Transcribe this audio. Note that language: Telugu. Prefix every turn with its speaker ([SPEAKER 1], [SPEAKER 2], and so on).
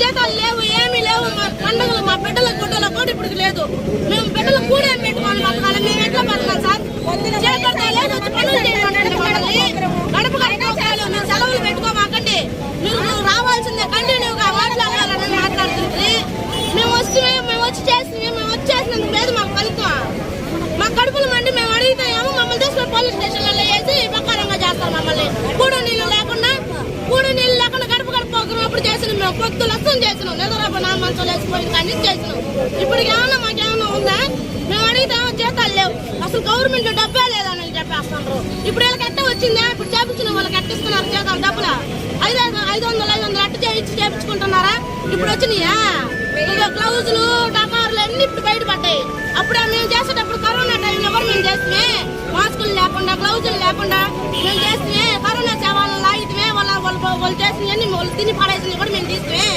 [SPEAKER 1] జీతాలు లేవు ఏమీ లేవు పోకున్నప్పుడు చేసిన మేము చేసినాం నిద్రపు నా మంచం వేసిపోయింది కానీ చేసినాం ఇప్పుడు ఏమన్నా మాకేమన్నా ఉందా? మేము అడిగితే జీతాలు లేవు. అసలు గవర్నమెంట్ డబ్బే లేదని చెప్పేస్తున్నారు. ఇప్పుడు వీళ్ళకి ఎట్ట వచ్చిందా? ఇప్పుడు చేపించిన వాళ్ళకి ఎట్టిస్తున్నారు జీతాలు డబ్బులు? ఐదు ఐదు వందలు ఐదు వందలు అట్ట చేయించి చేపించుకుంటున్నారా? ఇప్పుడు వచ్చినాయా? గ్లౌజులు డకార్లు అన్ని ఇప్పుడు బయటపడ్డాయి అప్పుడే మేము చేసేటప్పుడు ಹೇಳ್ತೀನಿ ಪಾಳೆ ಮೆಂದಿದ್ವಿ